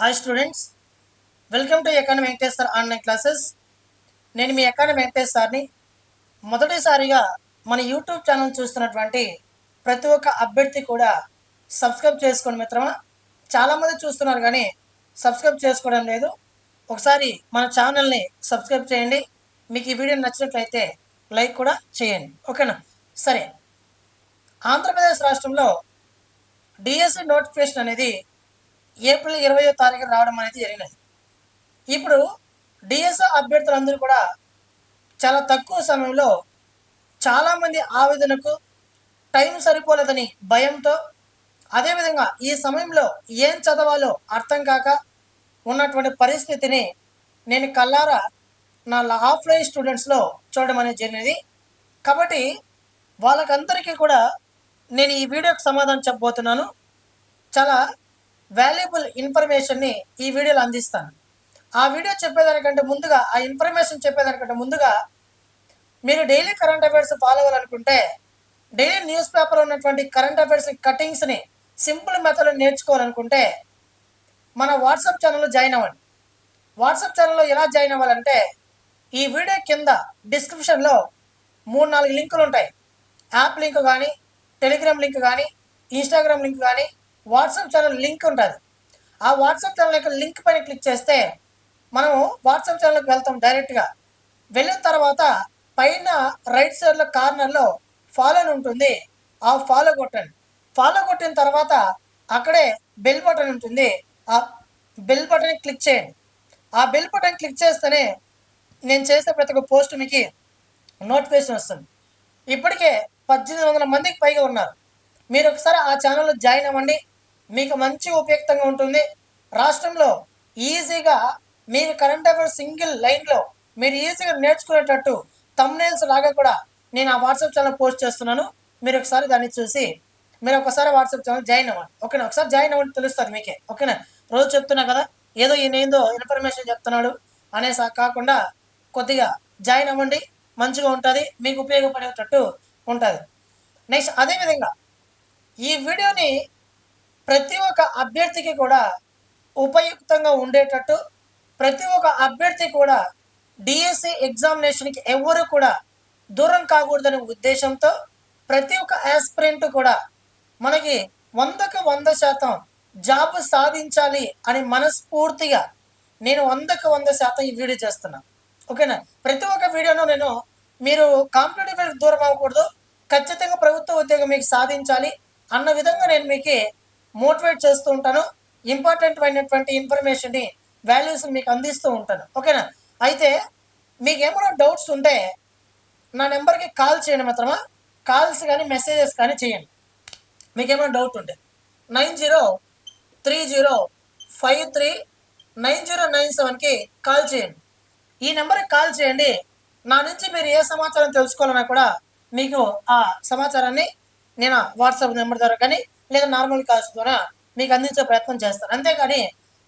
Hi students welcome to economy Venkatesh sir online classes నేను మీ academy Venkatesh సార్ని. మొదటిసారిగా మన యూట్యూబ్ ఛానల్ చూస్తున్నటువంటి ప్రతి ఒక్క అభ్యర్థి కూడా సబ్స్క్రైబ్ చేసుకోండి మిత్రమా. చాలామంది చూస్తున్నారు కానీ సబ్స్క్రైబ్ చేసుకోవడం లేదు. ఒకసారి మన ఛానల్ని సబ్స్క్రైబ్ చేయండి. మీకు ఈ వీడియో నచ్చినట్లయితే లైక్ కూడా చేయండి. ఓకేనా? సరే. ఆంధ్రప్రదేశ్ రాష్ట్రంలో డిఎస్సి నోటిఫికేషన్ అనేది ఏప్రిల్ ఇరవయో తారీఖు రావడం అనేది జరిగినది. ఇప్పుడు డిఎస్ఓ అభ్యర్థులందరూ కూడా చాలా తక్కువ సమయంలో చాలామంది ఆవేదనకు టైం సరిపోలేదని భయంతో అదేవిధంగా ఈ సమయంలో ఏం చదవాలో అర్థం కాక ఉన్నటువంటి పరిస్థితిని నేను కల్లారా నా ఆఫ్లైన్ స్టూడెంట్స్లో చూడడం అనేది జరిగినది. కాబట్టి వాళ్ళకందరికీ కూడా నేను ఈ వీడియోకి సమాధానం చెప్పబోతున్నాను. చాలా వాల్యుబుల్ ఇన్ఫర్మేషన్ని ఈ వీడియోలో అందిస్తాను. ఆ వీడియో చెప్పేదానికంటే ముందుగా ఆ ఇన్ఫర్మేషన్ చెప్పేదానికంటే ముందుగా మీరు డైలీ కరెంట్ అఫైర్స్ ఫాలో అవ్వాలనుకుంటే డైలీ న్యూస్ పేపర్ ఉన్నటువంటి కరెంట్ అఫైర్స్ కటింగ్స్ని సింపుల్ మెథడ్ నేర్చుకోవాలనుకుంటే మన వాట్సాప్ ఛానల్లో జాయిన్ అవ్వండి. వాట్సాప్ ఛానల్లో ఎలా జాయిన్ అవ్వాలంటే ఈ వీడియో కింద డిస్క్రిప్షన్లో మూడు నాలుగు లింకులు ఉంటాయి. యాప్ లింక్ కానీ టెలిగ్రామ్ లింక్ కానీ ఇన్స్టాగ్రామ్ లింక్ కానీ వాట్సాప్ ఛానల్ లింక్ ఉంటుంది. ఆ వాట్సాప్ ఛానల్ యొక్క లింక్ పైన క్లిక్ చేస్తే మనము వాట్సాప్ ఛానల్కి వెళ్తాం డైరెక్ట్గా. వెళ్ళిన తర్వాత పైన రైట్ సైడ్లో కార్నర్లో ఫాలో అని ఉంటుంది. ఆ ఫాలో కొట్టండి ఫాలో కొట్టిన తర్వాత అక్కడే బెల్ బటన్ ఉంటుంది. ఆ బెల్ బటన్ క్లిక్ చేయండి. ఆ బెల్ బటన్ క్లిక్ చేస్తేనే నేను చేసే ప్రతి ఒక్క పోస్ట్ మీకు నోటిఫికేషన్ వస్తుంది. ఇప్పటికే పద్దెనిమిది వందల మందికి పైగా ఉన్నారు. మీరు ఒకసారి ఆ ఛానల్లో జాయిన్ అవ్వండి. మీకు మంచి ఉపయుక్తంగా ఉంటుంది. రాష్ట్రంలో ఈజీగా మీరు కరెంట్ అఫైర్స్ సింగిల్ లైన్లో మీరు ఈజీగా నేర్చుకునేటట్టు తమ్నేల్స్ లాగా కూడా నేను ఆ వాట్సాప్ ఛానల్ పోస్ట్ చేస్తున్నాను. మీరు ఒకసారి దాన్ని చూసి మీరు ఒకసారి వాట్సాప్ ఛానల్ జాయిన్ అవ్వండి. ఓకేనా? ఒకసారి జాయిన్ అవ్వండి తెలుస్తుంది మీకే. ఓకేనా? రోజు చెప్తున్నా కదా ఏదో ఈయన ఏందో ఇన్ఫర్మేషన్ చెప్తున్నాడు అనేసి కాకుండా కొద్దిగా జాయిన్ అవ్వండి. మంచిగా ఉంటుంది. మీకు ఉపయోగపడేటట్టు ఉంటుంది. నెక్స్ట్ అదేవిధంగా ఈ వీడియోని ప్రతి ఒక్క అభ్యర్థికి కూడా ఉపయుక్తంగా ఉండేటట్టు ప్రతి ఒక్క అభ్యర్థి కూడా డిఎస్సి ఎగ్జామినేషన్కి ఎవరు కూడా దూరం కాకూడదనే ఉద్దేశంతో ప్రతి ఒక్క ఆస్పిరెంట్ కూడా మనకి వందకు వంద శాతం జాబ్ సాధించాలి అని మనస్ఫూర్తిగా నేను వందకు వంద శాతం ఈ వీడియో చేస్తున్నా. ఓకేనా? ప్రతి ఒక్క వీడియోను నేను మీరు కాంపిటేటివ్ దూరం అవ్వకూడదు. ఖచ్చితంగా ప్రభుత్వ ఉద్యోగం మీకు సాధించాలి అన్న విధంగా నేను మీకు మోటివేట్ చేస్తూ ఉంటాను. ఇంపార్టెంట్ అయినటువంటి ఇన్ఫర్మేషన్ని వాల్యూస్ మీకు అందిస్తూ ఉంటాను. ఓకేనా? అయితే మీకు ఏమైనా డౌట్స్ ఉంటే నా నెంబర్కి కాల్ చేయండి మాత్రమా? కాల్స్ కానీ మెసేజెస్ కానీ చేయండి. మీకు ఏమైనా డౌట్ ఉంటే. Nine zero three zero five three nine zero nine సెవెన్కి కాల్ చేయండి. ఈ నెంబర్కి కాల్ చేయండి. నా నుంచి మీరు ఏ సమాచారం తెలుసుకోవాలన్నా కూడా మీకు ఆ సమాచారాన్ని నేను వాట్సాప్ నెంబర్ ద్వారా కానీ లేదా నార్మల్ కాల్స్ ద్వారా మీకు అందించే ప్రయత్నం చేస్తాను అంతేగాని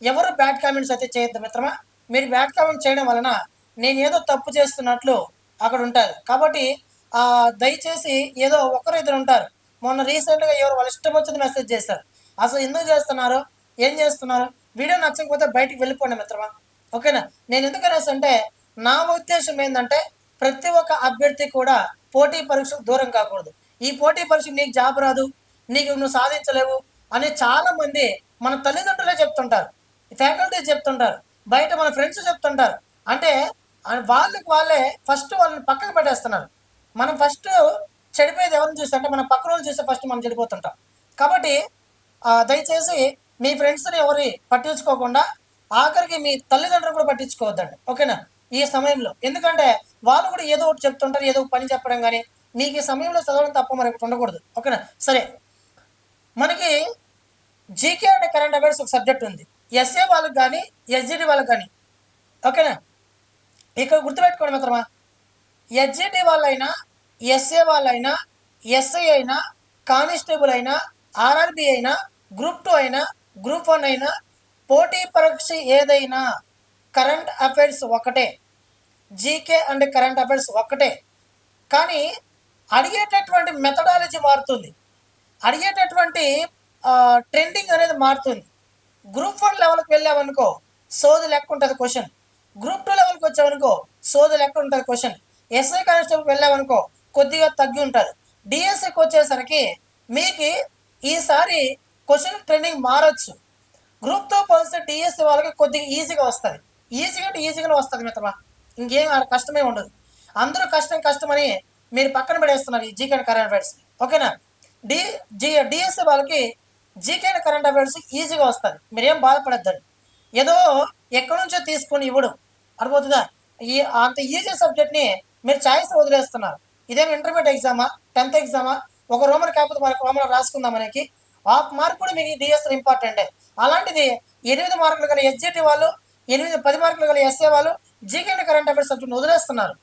ఎవరు బ్యాడ్ కామెంట్స్ అయితే చేయొద్దు మిత్రమా? మీరు బ్యాడ్ కామెంట్ చేయడం వలన నేను ఏదో తప్పు చేస్తున్నట్లు అక్కడ ఉంటుంది కాబట్టి ఆ దయచేసి ఏదో ఒకరు ఇద్దరు ఉంటారు. మొన్న రీసెంట్గా ఎవరు వాళ్ళు ఇష్టం వచ్చింది మెసేజ్ చేశారు. అసలు ఎందుకు చేస్తున్నారు? ఏం చేస్తున్నారు? వీడియో నచ్చకపోతే బయటికి వెళ్ళిపోండి మిత్రమా? ఓకేనా? నేను ఎందుకు అనేసి అంటే నా ఉద్దేశం ఏంటంటే ప్రతి ఒక్క అభ్యర్థి కూడా పోటీ పరీక్షకు దూరం కాకూడదు. ఈ పోటీ పరీక్షకు నీకు జాబ్ రాదు నీకు నువ్వు సాధించలేవు అని చాలా మంది మన తల్లిదండ్రులే చెప్తుంటారు. ఫ్యాకల్టీ చెప్తుంటారు. బయట మన ఫ్రెండ్స్ చెప్తుంటారు. అంటే వాళ్ళకి వాళ్ళే ఫస్ట్ వాళ్ళని పక్కకు పెట్టేస్తున్నారు. మనం ఫస్ట్ చెడిపోయేది ఎవరిని చూస్తే అంటే మన పక్క రోజు చూస్తే ఫస్ట్ మనం చెడిపోతుంటాం. కాబట్టి దయచేసి మీ ఫ్రెండ్స్ని ఎవరి పట్టించుకోకుండా ఆఖరికి మీ తల్లిదండ్రులు కూడా పట్టించుకోవద్దండి. ఓకేనా? ఈ సమయంలో. ఎందుకంటే వాళ్ళు కూడా ఏదో ఒకటి చెప్తుంటారు ఏదో ఒక పని చెప్పడం కానీ నీకు ఈ సమయంలో చదవడం తప్ప మరొకటి ఉండకూడదు. ఓకేనా? సరే. మనకి జీకే అంటే కరెంట్ అఫైర్స్ ఒక సబ్జెక్ట్ ఉంది. ఎస్ఏ వాళ్ళకి కానీ ఎస్జిటి వాళ్ళకి కానీ ఓకేనా? ఇక్కడ గుర్తుపెట్టుకోండి మిత్రమా. ఎస్జిటి వాళ్ళైనా ఎస్ఏ వాళ్ళైనా ఎస్ఐ అయినా కానిస్టేబుల్ అయినా ఆర్ఆర్బి అయినా గ్రూప్ టూ అయినా గ్రూప్ వన్ అయినా పోటీ పరీక్ష ఏదైనా కరెంట్ అఫైర్స్ ఒకటే. జీకే అండ్ కరెంట్ అఫైర్స్ ఒకటే. కానీ అడిగేటటువంటి మెథడాలజీ మారుతుంది. అడిగేటటువంటి ట్రెండింగ్ అనేది మారుతుంది. గ్రూప్ వన్ లెవెల్కి వెళ్ళామనుకో సోది లెక్క ఉంటుంది క్వశ్చన్ గ్రూప్ టూ లెవెల్కి వచ్చామనుకో సోది లెక్క ఉంటుంది క్వశ్చన్ ఎస్ఐ కానిస్టేబుల్కి వెళ్ళామనుకో కొద్దిగా తగ్గి ఉంటుంది. డిఎస్సికి వచ్చేసరికి మీకు ఈసారి క్వశ్చన్ ట్రెండింగ్ మారచ్చు. గ్రూప్తో పోలిస్తే డిఎస్సి వాళ్ళకి కొద్దిగా ఈజీగా వస్తుంది. ఈజీగా అంటే ఈజీగానే వస్తుంది మిత్రమా? ఇంకేం కష్టమే ఉండదు. అందరూ కష్టం కష్టమని మీరు పక్కన పడేస్తున్నారు ఈ జీకే కరెంట్ అఫైర్స్ ఓకేనా? డి జీ డిఎస్సి వాళ్ళకి జీకే కరెంట్ అఫైర్స్ ఈజీగా వస్తుంది మీరేం బాధపడద్దండి. ఏదో ఎక్కడి నుంచో తీసుకొని ఇవ్వడం. అర్థమవుతుందా? ఈ అంత ఈజీ సబ్జెక్ట్ని మీరు చాయిస్ వదిలేస్తున్నారు. ఇదేం ఇంటర్మీడియట్ ఎగ్జామా? టెన్త్ ఎగ్జామా? ఒక రోమర్ కాకపోతే మనకు రోమర్ రాసుకుందాం మనకి హాఫ్ మార్క్ కూడా మీకు డిఎస్ ఇంపార్టెంటే. అలాంటిది ఎనిమిది మార్కులు గల ఎస్జిటి వాళ్ళు ఎనిమిది పది మార్కులు గల ఎస్ఏ వాళ్ళు జీకే కరెంట్ అఫైర్స్ సబ్జెక్ట్ వదిలేస్తున్నారు.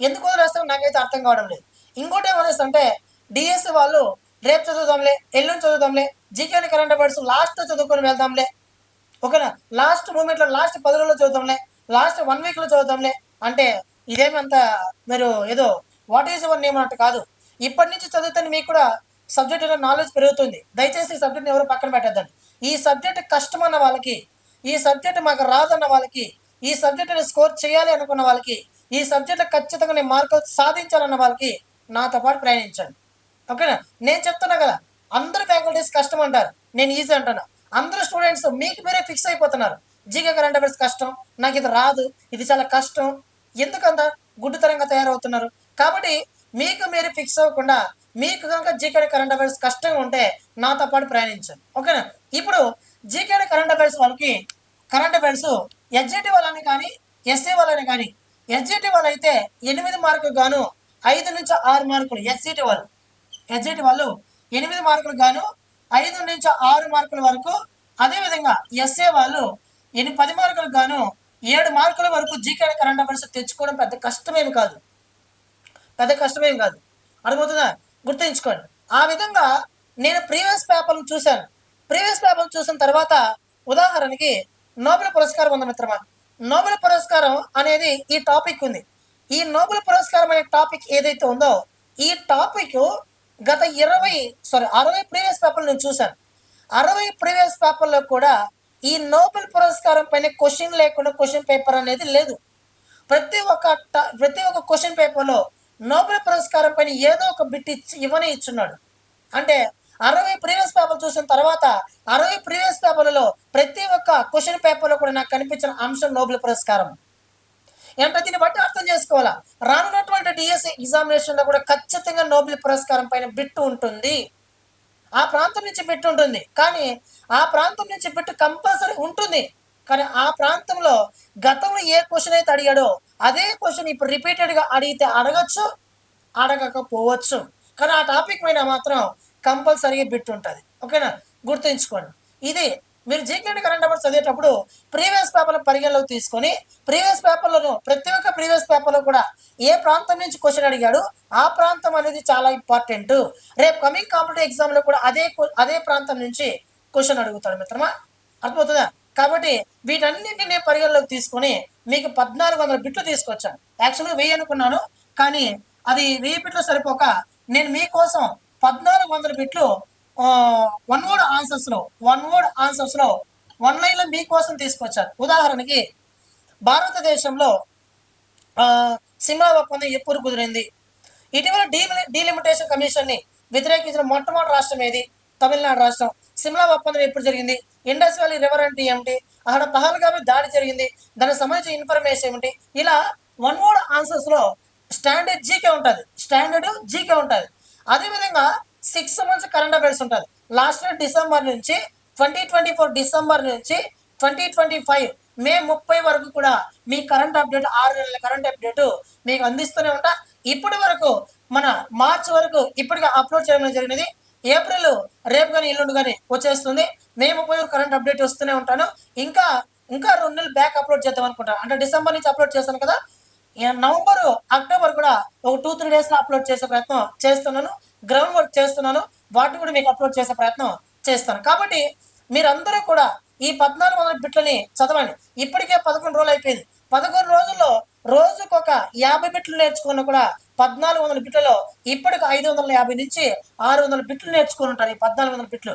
ఎందుకు వదిలేస్తారో నాకైతే అర్థం కావడం లేదు. ఇంకోటి ఏమనేసి అంటే డిఎస్సి వాళ్ళు రేపు చదువుదాంలే ఎల్లుండి చదువుదాంలే జీకేని కరెంట్ అఫైర్స్ లాస్ట్ చదువుకొని వెళ్దాంలే. ఓకేనా? లాస్ట్ మూమెంట్లో లాస్ట్ పది రోజుల్లో చదువుతాంలే లాస్ట్ వన్ వీక్లో చదువుతాంలే అంటే ఇదేమంత మీరు ఏదో వాట్ ఈజ్ వన్ నేమ్ అన్నట్టు కాదు. ఇప్పటి నుంచి చదివితే మీకు కూడా సబ్జెక్ట్ నాలెడ్జ్ పెరుగుతుంది. దయచేసి ఈ సబ్జెక్ట్ని ఎవరు పక్కన పెట్టద్దండి. ఈ సబ్జెక్ట్ కష్టం అన్న వాళ్ళకి ఈ సబ్జెక్ట్ మాకు రాదన్న వాళ్ళకి ఈ సబ్జెక్టుని స్కోర్ చేయాలి అనుకున్న వాళ్ళకి ఈ సబ్జెక్ట్ ఖచ్చితంగా నేను మార్కులు సాధించాలన్న వాళ్ళకి నాతో పాటు ప్రయాణించండి. ఓకేనా? నేను చెప్తున్నా కదా అందరు ఫ్యాకల్టీస్ కష్టం అంటారు. నేను ఈజీ అంటాను. అందరు స్టూడెంట్స్ మీకు మీరే ఫిక్స్ అయిపోతున్నారు. జీకే కరెంట్ అఫైర్స్ కష్టం. నాకు ఇది రాదు. ఇది చాలా కష్టం. ఎందుకంత? గుడ్డుతరంగా తయారవుతున్నారు. కాబట్టి మీకు మీరు ఫిక్స్ అవ్వకుండా మీకు కనుక జీకే కరెంట్ అఫైర్స్ కష్టంగా ఉంటే నాతో పాటు ప్రయాణించండి. ఓకేనా? ఇప్పుడు జీకే కరెంట్ అఫైర్స్ వాళ్ళకి కరెంట్ అఫైర్స్ ఎస్జిటి వాళ్ళని కానీ ఎస్సీ వాళ్ళని కానీ ఎస్జిటి వాళ్ళు అయితే ఎనిమిది మార్కులు గాను ఐదు నుంచి ఆరు మార్కులు ఎస్జిటి వాళ్ళు. ఎస్జిటి వాళ్ళు ఎనిమిది మార్కులు గాను ఐదు నుంచి ఆరు మార్కుల వరకు అదేవిధంగా ఎస్ఏ వాళ్ళు ఎన్ని పది మార్కులకు గాను ఏడు మార్కుల వరకు జీకే కరెంట్ అఫైర్స్ తెచ్చుకోవడం పెద్ద కష్టమేమి కాదు. పెద్ద కష్టమేం కాదు. అర్థమవుతుందా? గుర్తుంచుకోండి. ఆ విధంగా నేను ప్రీవియస్ పేపర్లు చూశాను. ప్రీవియస్ పేపర్లు చూసిన తర్వాత ఉదాహరణకి నోబెల్ పురస్కారం ఉంది మిత్రమా? నోబెల్ పురస్కారం అనేది ఈ టాపిక్ ఉంది. ఈ నోబెల్ పురస్కారం అనే టాపిక్ ఏదైతే ఉందో ఈ టాపిక్ గత ఇరవై సారీ అరవై ప్రీవియస్ పేపర్లు నేను చూశాను. అరవై ప్రీవియస్ పేపర్లో కూడా ఈ నోబెల్ పురస్కారం పైన క్వశ్చన్ లేకుండా క్వశ్చన్ పేపర్ అనేది లేదు. ప్రతి ఒక్క ప్రతి ఒక్క క్వశ్చన్ పేపర్లో నోబెల్ పురస్కారం పైన ఏదో ఒక బిట్ ఇచ్చి ఇవ్వని ఇచ్చున్నాడు. అంటే అరవై ప్రీవియస్ పేపర్ చూసిన తర్వాత అరవై ప్రీవియస్ పేపర్లలో ప్రతి ఒక్క క్వశ్చన్ పేపర్లో కూడా నాకు కనిపించిన అంశం నోబెల్ పురస్కారం. అంటే దీన్ని బట్టి అర్థం చేసుకోవాలా? రానున్నటువంటి డిఎస్సి ఎగ్జామినేషన్లో కూడా ఖచ్చితంగా నోబెల్ పురస్కారం పైన బిట్టు ఉంటుంది. ఆ ప్రాంతం నుంచి బిట్టు ఉంటుంది. కానీ ఆ ప్రాంతం నుంచి బిట్టు కంపల్సరీ ఉంటుంది. కానీ ఆ ప్రాంతంలో గతంలో ఏ క్వశ్చన్ అయితే అడిగాడో అదే క్వశ్చన్ ఇప్పుడు రిపీటెడ్గా అడిగితే అడగచ్చు అడగకపోవచ్చు. కానీ ఆ టాపిక్ పైన మాత్రం కంపల్సరీగా బిట్ ఉంటుంది. ఓకేనా? గుర్తుంచుకోండి. ఇది మీరు జీకేడి కరెంట్ అఫైర్స్ చదివేటప్పుడు ప్రీవియస్ పేపర్లు పరిగణలోకి తీసుకొని ప్రీవియస్ పేపర్లను ప్రతి ఒక్క ప్రీవియస్ పేపర్లో కూడా ఏ ప్రాంతం నుంచి క్వశ్చన్ అడిగాడు ఆ ప్రాంతం అనేది చాలా ఇంపార్టెంట్ రేపు కమింగ్ కాంపిటేటివ్ ఎగ్జామ్లో కూడా అదే అదే ప్రాంతం నుంచి క్వశ్చన్ అడుగుతాడు మిత్రమా? అర్థమవుతుందా? కాబట్టి వీటన్నింటినీ నేను పరిగణలోకి తీసుకొని మీకు పద్నాలుగు వందల బిట్లు తీసుకొచ్చాను. యాక్చువల్గా వెయ్యి అనుకున్నాను కానీ అది వెయ్యి బిట్లు సరిపోక నేను మీకోసం పద్నాలుగు వందల బిట్లు వన్ వర్డ్ ఆన్సర్స్లో వన్ వర్డ్ ఆన్సర్స్లో వన్ లైన్లో మీకోసం తీసుకొచ్చారు. ఉదాహరణకి భారతదేశంలో సిమ్లా ఒప్పందం ఎప్పుడు కుదిరింది? ఇటీవల డీ డీలిమిటేషన్ కమిషన్ని వ్యతిరేకించిన మొట్టమొదటి రాష్ట్రం ఏది? తమిళనాడు రాష్ట్రం. సిమ్లా ఒప్పందం ఎప్పుడు జరిగింది? ఇండస్ వ్యాలీ రివర్ అంటే ఏమిటి? అక్కడ పహల్గామి దాడి జరిగింది. దానికి సంబంధించిన ఇన్ఫర్మేషన్ ఏమిటి? ఇలా వన్ వర్డ్ ఆన్సర్స్లో స్టాండర్డ్ జీకే ఉంటుంది. స్టాండర్డ్ జీకే ఉంటుంది. అదేవిధంగా సిక్స్ మంత్స్ కరెంట్ అఫైర్స్ ఉంటుంది. లాస్ట్ ఇయర్ డిసెంబర్ నుంచి ట్వంటీ ట్వంటీ ఫోర్ డిసెంబర్ నుంచి ట్వంటీ ట్వంటీ ఫైవ్ మే ముప్పై వరకు కూడా మీ కరెంట్ అప్డేట్ ఆరు నెలల కరెంట్ అప్డేట్ మీకు అందిస్తూనే ఉంటా. ఇప్పటి వరకు మన మార్చ్ వరకు ఇప్పటికే అప్లోడ్ చేయడం జరిగినది. ఏప్రిల్ రేపు కానీ ఎల్లుండి కానీ వచ్చేస్తుంది. మే ముప్పై వరకు కరెంట్ అప్డేట్ వస్తూనే ఉంటాను. ఇంకా ఇంకా రెండు నెలలు బ్యాక్ అప్లోడ్ చేద్దాం అనుకుంటాను అంటే డిసెంబర్ నుంచి అప్లోడ్ చేస్తాను కదా నవంబర్ అక్టోబర్ కూడా ఒక టూ త్రీ డేస్లో అప్లోడ్ చేసే ప్రయత్నం చేస్తున్నాను. గ్రౌండ్ వర్క్ చేస్తున్నాను. వాటిని కూడా మీకు అప్లోడ్ చేసే ప్రయత్నం చేస్తాను. కాబట్టి మీరందరూ కూడా ఈ పద్నాలుగు వందల బిట్లని చదవండి. ఇప్పటికే పదకొండు రోజులు అయిపోయింది. పదకొండు రోజుల్లో రోజుకు ఒక యాభై బిట్లు నేర్చుకున్న కూడా పద్నాలుగు వందల బిట్లలో ఇప్పటికి ఐదు వందల యాభై నుంచి ఆరు వందల బిట్లు నేర్చుకుని ఉంటారు ఈ పద్నాలుగు వందల బిట్లు.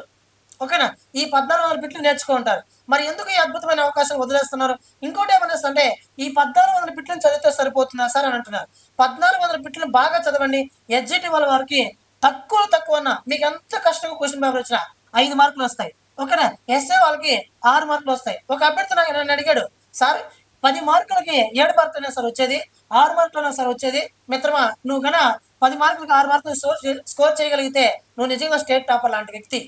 ఓకేనా? ఈ పద్నాలుగు వందల బిట్లు నేర్చుకుంటారు మరి ఎందుకు ఈ అద్భుతమైన అవకాశం వదిలేస్తున్నారు? ఇంకోటి ఏమనేసి అంటే ఈ పద్నాలుగు వందల బిట్లను చదివితే సరిపోతుందా సార్ అని అంటున్నారు. పద్నాలుగు వందల బిట్లను బాగా చదవండి. ఎడ్జిటి వాళ్ళ వారికి తక్కువ తక్కువ మీకు ఎంత కష్టంగా క్వశ్చన్ పేపర్ వచ్చినా ఐదు మార్కులు వస్తాయి. ఓకేనా? ఎస్ఏ వాళ్ళకి ఆరు మార్కులు వస్తాయి. ఒక అభ్యర్థి నాకు నన్ను అడిగాడు సార్ పది మార్కులకి ఏడు మార్కులైనా సార్ వచ్చేది? ఆరు మార్కులైనా సార్ వచ్చేది? మిత్రమా నువ్వు కన్నా పది మార్కులకి ఆరు మార్కులు స్కోర్ స్కోర్ చేయగలిగితే నువ్వు నిజంగా స్టేట్ టాపర్ లాంటి వ్యక్తి.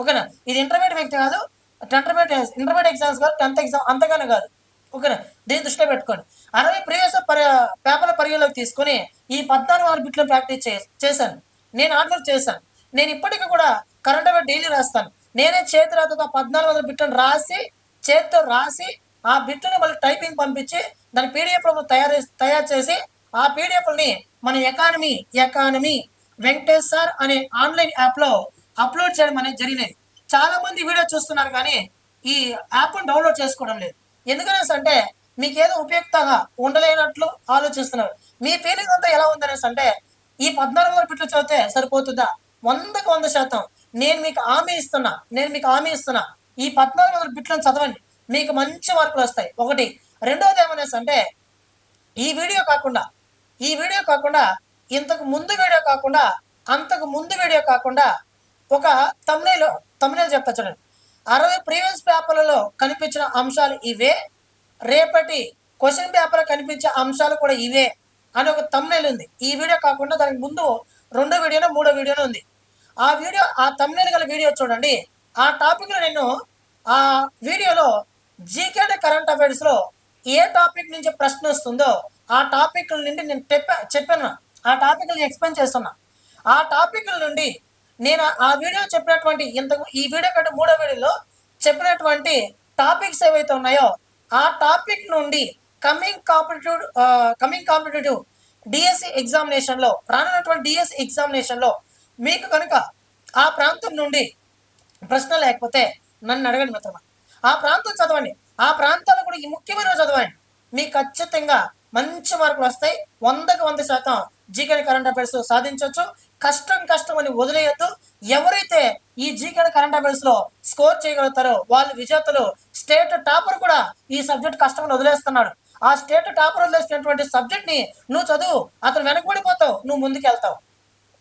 ఓకేనా? ఇది ఇంటర్మీడియట్ వ్యక్తి కాదు ఇంటర్మీడియట్ ఇంటర్మీడియట్ ఎగ్జామ్స్ కాదు టెన్త్ ఎగ్జామ్ అంతగానే కాదు. ఓకేనా? దీన్ని దృష్టిలో పెట్టుకోండి. అరవై ప్రీవియస్ పరి పేపర్ల పరిగణలోకి తీసుకొని ఈ పద్నాలుగు ఆరు బిట్లు ప్రాక్టీస్ చే చేశాను. నేను ఆర్డర్ చేశాను. నేను ఇప్పటికీ కూడా కరెంట్ అఫేర్ డైలీ రాస్తాను. నేనే చేతి రాతతో పద్నాలుగు వందల బిట్లను రాసి చేతితో రాసి ఆ బిట్లను మళ్ళీ టైపింగ్ పంపించి దాని పీడిఎఫ్లో తయారు తయారు చేసి ఆ పీడిఎఫ్ని మన ఎకానమీ ఎకానమీ వెంకటేష్ సార్ అనే ఆన్లైన్ యాప్లో అప్లోడ్ చేయడం అనేది జరిగినది. చాలా మంది వీడియో చూస్తున్నారు కానీ ఈ యాప్ను డౌన్లోడ్ చేసుకోవడం లేదు. ఎందుకనేసి అంటే మీకు ఏదో ఉపయుక్తంగా ఉండలేనట్లు ఆలోచిస్తున్నారు. మీ ఫీలింగ్ అంతా ఎలా ఉందనేసి అంటే ఈ పద్నాలుగు వందల పిట్లు చదివితే సరిపోతుందా? వందకు వంద శాతం. నేను మీకు హామీ ఇస్తున్నా. నేను మీకు హామీ ఇస్తున్నా. ఈ పద్నాలుగు వందల బిట్లను చదవండి. మీకు మంచి మార్కులు వస్తాయి. ఒకటి. రెండోది ఏమనేసి అంటే ఈ వీడియో కాకుండా ఈ వీడియో కాకుండా ఇంతకు ముందు వీడియో కాకుండా అంతకు ముందు వీడియో కాకుండా ఒక తమిళ తమిళ చెప్పచ్చు చూడండి. అరవై ప్రీవియస్ పేపర్లలో కనిపించిన అంశాలు ఇవే రేపటి క్వశ్చన్ పేపర్ కనిపించే అంశాలు కూడా ఇవే అని ఒక తమ్నేల్ ఉంది. ఈ వీడియో కాకుండా దానికి ముందు రెండో వీడియోనో మూడో వీడియోనో ఉంది. ఆ వీడియో ఆ తమ్నేల్ గల వీడియో చూడండి. ఆ టాపిక్లో నేను ఆ వీడియోలో జీకే కరెంట్ అఫైర్స్లో ఏ టాపిక్ నుంచి ప్రశ్న వస్తుందో ఆ టాపిక్ నుండి నేను చెప్పా చెప్పాను. ఆ టాపిక్ ఎక్స్ప్లెయిన్ చేస్తున్నా. ఆ టాపిక్ నుండి నేను ఆ వీడియో చెప్పినటువంటి ఇంతకు ఈ వీడియో కంటే మూడో వీడియోలో చెప్పినటువంటి టాపిక్స్ ఏవైతే ఉన్నాయో ఆ టాపిక్ నుండి coming competitive coming competitive DSC ఎగ్జామినేషన్లో రానున్నటువంటి డిఎస్సి ఎగ్జామినేషన్లో మీకు కనుక ఆ ప్రాంతం నుండి ప్రశ్న లేకపోతే నన్ను అడగండి మిత్రమా. ఆ ప్రాంతం చదవండి. ఆ ప్రాంతాలు కూడా ఈ ముఖ్యమైన చదవండి. మీకు ఖచ్చితంగా మంచి మార్కులు వస్తాయి. వందకు వంద శాతం జీకే కరెంట్ అఫైర్స్ సాధించవచ్చు కష్టం కష్టం అని వదిలేయద్దు. ఎవరైతే ఈ జీకే కరెంట్ అఫైర్స్లో స్కోర్ చేయగలుగుతారో వాళ్ళు విజేతలు స్టేట్ టాపర్ కూడా ఈ సబ్జెక్ట్ కష్టం వదిలేస్తున్నాడు. ఆ స్టేట్ టాపర్ వదిలేసినటువంటి సబ్జెక్ట్ని నువ్వు చదువు అతను వెనకబడిపోతావు నువ్వు ముందుకు వెళ్తావు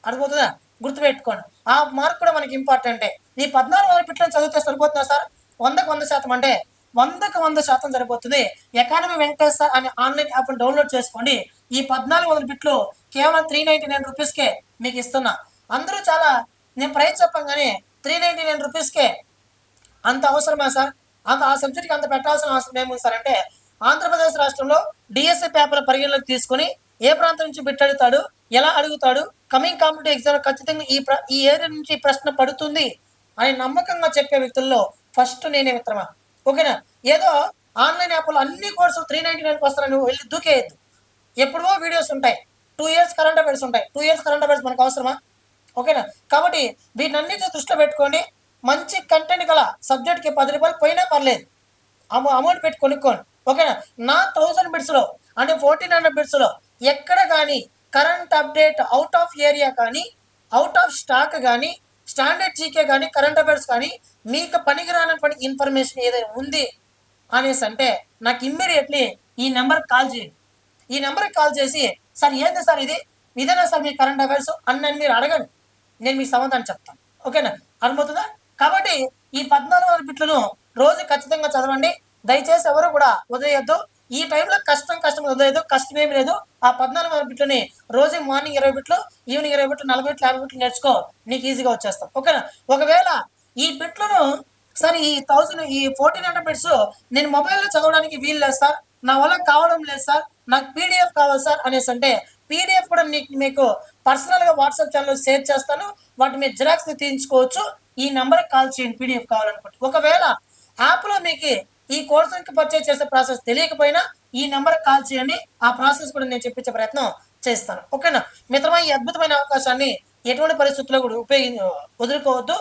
అర్థమవుతుందా? గుర్తుపెట్టుకోండి. ఆ మార్క్ కూడా మనకి ఇంపార్టెంటే నీ పద్నాలుగు వందల పిట్లను చదివితే సరిపోతుందా సార్? వందకు వంద శాతం అంటే వందకు వంద శాతం సరిపోతుంది. ఎకానమీ వెంకటేశ్వర అనే ఆన్లైన్ యాప్ డౌన్లోడ్ చేసుకోండి. ఈ పద్నాలుగు వందల బిట్లు కేవలం త్రీ నైన్టీ నైన్ రూపీస్కే మీకు ఇస్తున్నా. అందరూ చాలా నేను ప్రైస్ చెప్పంగానే త్రీ నైన్టీ నైన్ రూపీస్కే అంత అవసరమా సార్ అంత ఆ సబ్జెక్ట్కి అంత పెట్టాల్సిన అవసరం ఏముంది సార్ అంటే ఆంధ్రప్రదేశ్ రాష్ట్రంలో డిఎస్సి పేపర్ పరిగణలోకి తీసుకొని ఏ ప్రాంతం నుంచి బిట్ అడుగుతాడు ఎలా అడుగుతాడు కమింగ్ కాంపిటేటివ్ ఎగ్జామ్ ఖచ్చితంగా ఈ ఈ ఏరియా నుంచి ప్రశ్న పడుతుంది అని నమ్మకంగా చెప్పే వ్యక్తుల్లో ఫస్ట్ నేనే మిత్రమా? ఓకేనా? ఏదో ఆన్లైన్ యాప్లో అన్ని కోర్సులు త్రీ నైన్టీ నైన్కి వస్తారని నువ్వు వెళ్ళి దూకేయద్దు ఎప్పుడో వీడియోస్ ఉంటాయి. టూ ఇయర్స్ కరెంట్ అఫైర్స్ ఉంటాయి. టూ ఇయర్స్ కరెంట్ అఫైర్స్ మనకు అవసరమా? ఓకేనా? కాబట్టి వీటన్నిటి దృష్టిలో పెట్టుకోండి మంచి కంటెంట్ గల సబ్జెక్ట్కి పది రూపాయలు పోయినా పర్లేదు. అమౌ అమౌంట్ పెట్టి కొనుక్కోండి. ఓకేనా? నా థౌసండ్ బిట్స్లో అంటే ఫోర్టీన్ హండ్రెడ్ బిట్స్లో ఎక్కడ కానీ current update out of area కానీ అవుట్ ఆఫ్ స్టాక్ కానీ స్టాండర్డ్ జీకే కానీ కరెంట్ అఫైర్స్ కానీ మీకు పనికిరానటువంటి ఇన్ఫర్మేషన్ ఏదైనా ఉంది అనేసి అంటే నాకు ఇమ్మీడియట్లీ ఈ నెంబర్కి కాల్ చేయండి. ఈ నెంబర్కి కాల్ చేసి సార్ ఏంది సార్ ఇది? ఇదేనా సార్ మీ కరెంట్ అఫైర్స్? అని మీరు అడగండి. నేను మీకు సమాధానం చెప్తాను. ఓకేనా? అర్థమవుతుందా? కాబట్టి ఈ పద్నాలుగు వందల బిట్లను రోజు ఖచ్చితంగా చదవండి. దయచేసి ఎవరు కూడా వదిలేయద్దు. ఈ టైంలో కష్టం కష్టం వదిలేదు కష్టం ఏమి లేదు. ఆ పద్నాలుగు వందల బిట్లని రోజు మార్నింగ్ ఇరవై బిట్లు ఈవినింగ్ ఇరవై బిట్లు నలభై బిట్లు యాభై బిట్లు నేర్చుకో. నీకు ఈజీగా వచ్చేస్తాం. ఓకేనా? ఒకవేళ ఈ బిట్లను సార్ ఈ థౌసండ్ ఈ ఫోర్టీన్ హండ్రెడ్ బిట్స్ నేను మొబైల్లో చదవడానికి వీలు లేదు సార్. నా వల్ల కావడం లేదు సార్. నాకు పీడిఎఫ్ కావాలి సార్ అనేసి అంటే పీడిఎఫ్ కూడా నీకు మీకు పర్సనల్గా వాట్సాప్ ఛానల్ షేర్ చేస్తాను. వాటి మీద జిరాక్స్ తీయించుకోవచ్చు. ఈ నెంబర్కి కాల్ చేయండి. పీడిఎఫ్ కావాలనుకుంటే. ఒకవేళ యాప్లో మీకు ఈ కోర్సుకి పర్చేజ్ చేసే ప్రాసెస్ తెలియకపోయినా ఈ నెంబర్కి కాల్ చేయండి. ఆ ప్రాసెస్ కూడా నేను చెప్పించే ప్రయత్నం చేస్తాను. ఓకేనా మిత్రమా ఈ అద్భుతమైన అవకాశాన్ని ఎటువంటి పరిస్థితుల్లో కూడా ఉపయోగి వదులుకోవద్దు.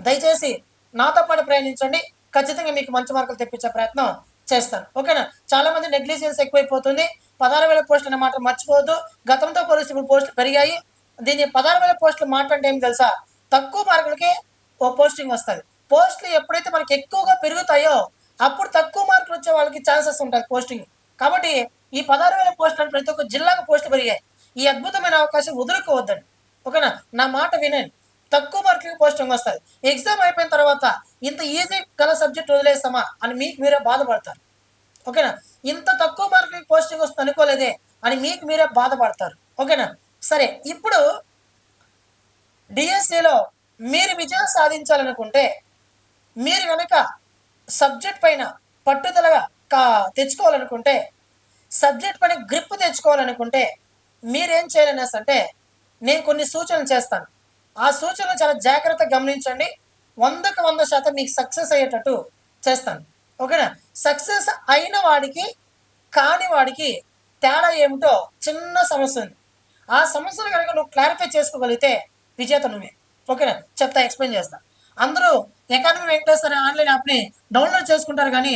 దయచేసి నాతో పాటు ప్రయాణించండి. ఖచ్చితంగా మీకు మంచి మార్కులు తెప్పించే ప్రయత్నం చేస్తాను. ఓకేనా? చాలా మంది నెగ్లిజెన్స్ ఎక్కువైపోతుంది. పదహారు వేల పోస్టులు అనే మాట మర్చిపోవద్దు. గతంతో పోలిసి ఇప్పుడు పోస్టులు పెరిగాయి. దీన్ని పదహారు వేల పోస్టులు మాట అంటే ఏం తెలుసా? తక్కువ మార్కులకి ఓ పోస్టింగ్ వస్తుంది. పోస్టులు ఎప్పుడైతే మనకి ఎక్కువగా పెరుగుతాయో అప్పుడు తక్కువ మార్కులు వచ్చే వాళ్ళకి ఛాన్సెస్ ఉంటాయి పోస్టింగ్. కాబట్టి ఈ పదహారు వేల పోస్టులు ప్రతి ఒక్క జిల్లాకు పోస్టులు పెరిగాయి. ఈ అద్భుతమైన అవకాశం వదులుకోవద్దండి. ఓకేనా? నా మాట వినండి. తక్కువ మార్కులకి పోస్టింగ్ వస్తుంది ఎగ్జామ్ అయిపోయిన తర్వాత ఇంత ఈజీ గల సబ్జెక్ట్ వదిలేస్తామా అని మీకు మీరే బాధపడతారు. ఓకేనా? ఇంత తక్కువ మార్కులకి పోస్టింగ్ వస్తుంది అనుకోలేదే అని మీకు మీరే బాధపడతారు. ఓకేనా? సరే ఇప్పుడు డిఎస్సిలో మీరు విజయం సాధించాలనుకుంటే మీరు కనుక సబ్జెక్ట్ పైన పట్టుదలగా కా తెచ్చుకోవాలనుకుంటే సబ్జెక్ట్ పైన గ్రిప్ తెచ్చుకోవాలనుకుంటే మీరేం చేయాలనేసి అంటే నేను కొన్ని సూచనలు చేస్తాను. ఆ సూచనలు చాలా జాగ్రత్తగా గమనించండి. వందకు వంద శాతం మీకు సక్సెస్ అయ్యేటట్టు చేస్తాను. ఓకేనా? సక్సెస్ అయిన వాడికి కాని వాడికి తేడా ఏమిటో చిన్న సమస్య ఉంది. ఆ సమస్యను కనుక నువ్వు క్లారిఫై చేసుకోగలిగితే విజేత నువ్వే. ఓకేనా? చెప్తా ఎక్స్ప్లెయిన్ చేస్తా. అందరూ ఎకానమీ వెంకటేశ్వర ఆన్లైన్ యాప్ని డౌన్లోడ్ చేసుకుంటారు కానీ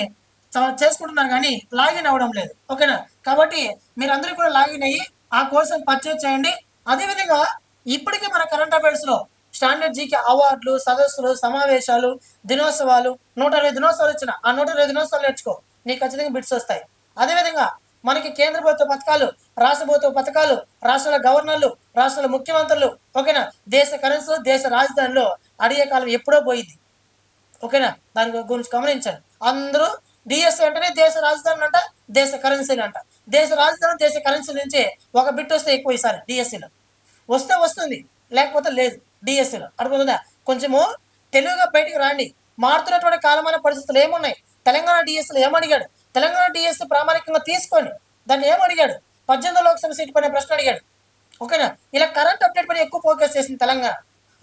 చేసుకుంటున్నారు కానీ లాగిన్ అవ్వడం లేదు. ఓకేనా? కాబట్టి మీరందరూ కూడా లాగిన్ అయ్యి ఆ కోర్సును పర్చేజ్ చేయండి. అదేవిధంగా ఇప్పటికీ మన కరెంట్ అఫైర్స్లో స్టాండర్డ్ జీకే అవార్డులు సదస్సులు సమావేశాలు దినోత్సవాలు నూట ఇరవై దినోత్సవాలు ఇచ్చిన ఆ నూట ఇరవై దినోత్సవాలు నేర్చుకో. నీకు ఖచ్చితంగా బిట్స్ వస్తాయి. అదేవిధంగా మనకి కేంద్ర ప్రభుత్వ పథకాలు రాష్ట్ర ప్రభుత్వ పథకాలు రాష్ట్రాల గవర్నర్లు రాష్ట్రాల ముఖ్యమంత్రులు ఓకేనా? దేశ కరెన్సీలు దేశ రాజధానిలో అడిగే కాలం ఎప్పుడో పోయింది. ఓకేనా? దాని గురించి గమనించండి. అందరూ డిఎస్ అంటేనే దేశ రాజధాని అంట దేశ కరెన్సీలు అంట. దేశ రాజధాని దేశ కరెన్సీ నుంచి ఒక బిట్ వస్తే ఎక్కువ ఈసారి డిఎస్సీలో వస్తే వస్తుంది లేకపోతే లేదు. డిఎస్సీలో అర్థమవుతుందా? కొంచెము తెలివిగా బయటికి రాండి. మారుతున్నటువంటి కాలమైన పరిస్థితులు ఏమున్నాయి? తెలంగాణ డిఎస్సీలో ఏమడిగాడు? తెలంగాణ డిఎస్సీ ప్రామాణికంగా తీసుకొని దాన్ని ఏమడిగాడు? పద్దెనిమిది లోక్సభ సీట్ పైన ప్రశ్న అడిగాడు. ఓకేనా? ఇలా కరెంట్ అప్డేట్ పైన ఎక్కువ ఫోకస్ చేసింది తెలంగాణ.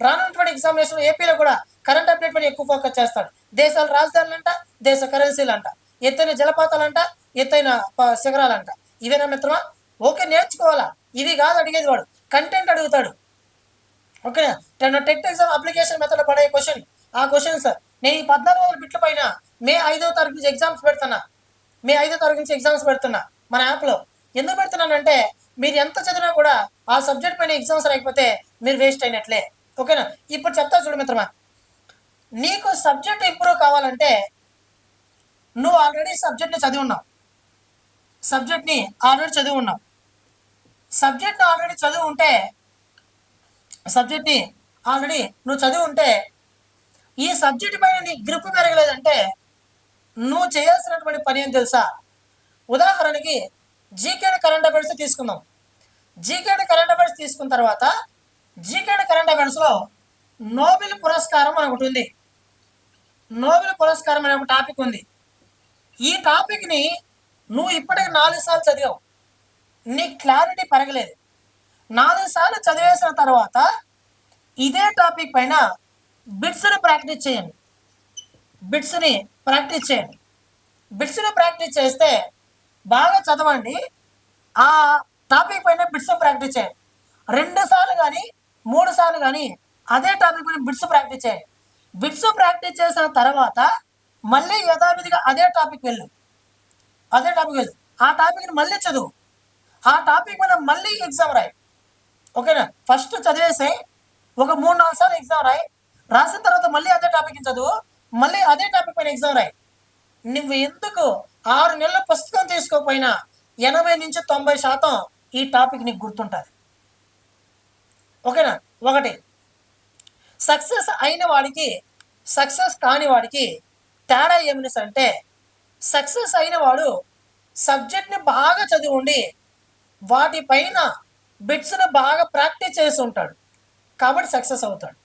రానున్నటువంటి ఎగ్జామినేషన్ ఏపీలో కూడా కరెంట్ అప్డేట్ పైన ఎక్కువ ఫోకస్ చేస్తాడు. దేశాల రాజధానులు అంట దేశ కరెన్సీలు అంట ఎత్తైన జలపాతాలంట ఎత్తైన ప- శిఖరాలంట. ఇవేనా మిత్రమా? ఓకే నేర్చుకోవాలా? ఇది కాదు అడిగేది వాడు. కంటెంట్ అడుగుతాడు. ఓకేనా టెన్ టెట్ ఎగ్జామ్ అప్లికేషన్ మెథడ్లో పడే క్వశ్చన్ ఆ క్వశ్చన్ సార్ నేను ఈ పద్నాలుగు వందల బిట్ల పైన మే ఐదో తారీఖు నుంచి ఎగ్జామ్స్ పెడుతున్నా. మే ఐదో తారీఖు నుంచి ఎగ్జామ్స్ పెడుతున్నా మన యాప్లో ఎందుకు పెడుతున్నానంటే మీరు ఎంత చదివినా కూడా ఆ సబ్జెక్ట్ పైన ఎగ్జామ్స్ రాకపోతే మీరు వేస్ట్ అయినట్లే. ఓకేనా ఇప్పుడు చెప్తా చూడు మిత్రమా. నీకు సబ్జెక్ట్ ఇంప్రూవ్ కావాలంటే నువ్వు ఆల్రెడీ సబ్జెక్ట్ని చదివి ఉన్నావు. సబ్జెక్ట్ని ఆల్రెడీ చదివి ఉన్నావు. సబ్జెక్ట్ ఆల్రెడీ చదివి ఉంటే సబ్జెక్ట్ని ఆల్రెడీ నువ్వు చదివి ఉంటే ఈ సబ్జెక్ట్ పైన నీ గ్రిప్ పెరగలేదంటే నువ్వు చేయాల్సినటువంటి పని ఏం తెలుసా? ఉదాహరణకి జీకేడ్ కరెంట్ అఫైర్స్ తీసుకుందాం. జీకేడ్ కరెంట్ అఫైర్స్ తీసుకున్న తర్వాత జీకేడ్ కరెంట్ అఫైర్స్లో నోబెల్ పురస్కారం అని ఒకటి ఉంది. నోబెల్ పురస్కారం అనే ఒక టాపిక్ ఉంది. ఈ టాపిక్ని నువ్వు ఇప్పటికి నాలుగు సార్లు చదివావు. నీ క్లారిటీ పెరగలేదు. నాలుగు సార్లు చదివేసిన తర్వాత ఇదే టాపిక్ పైన బిట్స్ని ప్రాక్టీస్ చేయండి. బిట్స్ని ప్రాక్టీస్ చేయండి. బిట్స్ని ప్రాక్టీస్ చేస్తే బాగా చదవండి. ఆ టాపిక్ పైన బిట్స్ ప్రాక్టీస్ చేయండి. రెండు సార్లు కానీ మూడు సార్లు కానీ అదే టాపిక్ పైన బిట్స్ ప్రాక్టీస్ చేయండి. బిట్స్ ప్రాక్టీస్ చేసిన తర్వాత మళ్ళీ యథావిధిగా అదే టాపిక్ వెళ్ళు. అదే టాపిక్ వెళ్ళు. ఆ టాపిక్ని మళ్ళీ చదువు. ఆ టాపిక్ మనం మళ్ళీ ఎగ్జామ్ రాయి. ఓకేనా ఫస్ట్ చదివేసి ఒక మూడు నాలుగు సార్లు ఎగ్జామ్ రాయి. రాసిన తర్వాత మళ్ళీ అదే టాపిక్ చదువు. మళ్ళీ అదే టాపిక్ పైన ఎగ్జామ్ రాయి. నువ్వు ఎందుకు ఆరు నెలల పుస్తకం తీసుకోకపోయినా ఎనభై నుంచి తొంభై శాతం ఈ టాపిక్ నీకు గుర్తుంటుంది. ఓకేనా ఒకటి. సక్సెస్ అయిన వాడికి సక్సెస్ కాని వాడికి తేడా ఏమిటి అంటే సక్సెస్ అయిన వాడు సబ్జెక్ట్ని బాగా చదివి ఉండి వాటిపైన బిట్స్ని బాగా ప్రాక్టీస్ చేసి ఉంటాడు. కాబట్టి సక్సెస్ అవుతాడు.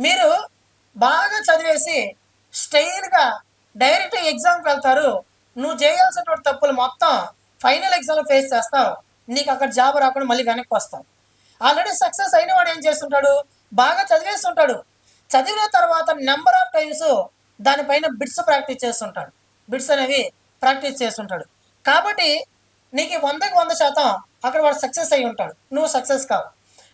మీరు బాగా చదివేసి స్టైల్గా డైరెక్ట్ ఎగ్జామ్కి వెళ్తారు. నువ్వు చేయాల్సినటువంటి తప్పులు మొత్తం ఫైనల్ ఎగ్జామ్లో ఫేస్ చేస్తావు. నీకు అక్కడ జాబ్ రాకుండా మళ్ళీ వెనక్కి వస్తావు. ఆల్రెడీ సక్సెస్ అయిన వాడు ఏం చేస్తుంటాడు? బాగా చదివేస్తుంటాడు. చదివిన తర్వాత నెంబర్ ఆఫ్ టైమ్స్ దానిపైన బిట్స్ ప్రాక్టీస్ చేస్తుంటాడు. బిట్స్ అనేవి ప్రాక్టీస్ చేస్తుంటాడు. కాబట్టి నీకు వందకి వంద శాతం అక్కడ వాడు సక్సెస్ అయి ఉంటాడు. నువ్వు సక్సెస్ కావు.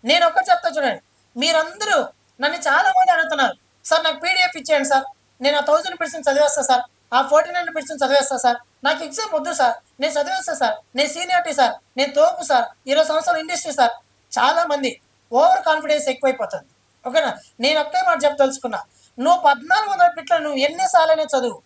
నేను ఒక్కటి చెప్తా చూడండి. మీరందరూ నన్ను చాలా మంది అడుగుతున్నారు. సార్ నాకు పీడిఎఫ్ ఇచ్చేయండి సార్. నేను ఆ థౌజండ్ పర్సెంట్ చదివేస్తా సార్. ఆ ఫోర్టీ నైన్ పర్సెంట్ చదివేస్తా సార్. నాకు ఎగ్జామ్ వద్దు సార్. నేను చదివేస్తా సార్. నేను సీనియారిటీ సార్. నేను తోపు సార్. ఇరవై సంవత్సరాల ఇండస్ట్రీ సార్. చాలా మంది ఓవర్ కాన్ఫిడెన్స్ ఎక్కువైపోతుంది. ఓకేనా? నేను ఒకే మాట చెప్పదలుచుకున్నా. నువ్వు పద్నాలుగు వందల పిట్ల నువ్వు ఎన్నిసార్లనే చదువు.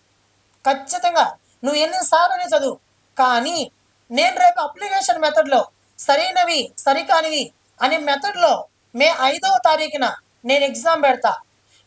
ఖచ్చితంగా నువ్వు ఎన్నిసార్లనే చదువు. కానీ నేను రేపు అప్లికేషన్ మెథడ్లో సరైనవి సరికానివి అనే మెథడ్లో మే ఐదవ తారీఖున నేను ఎగ్జామ్ పెడతా.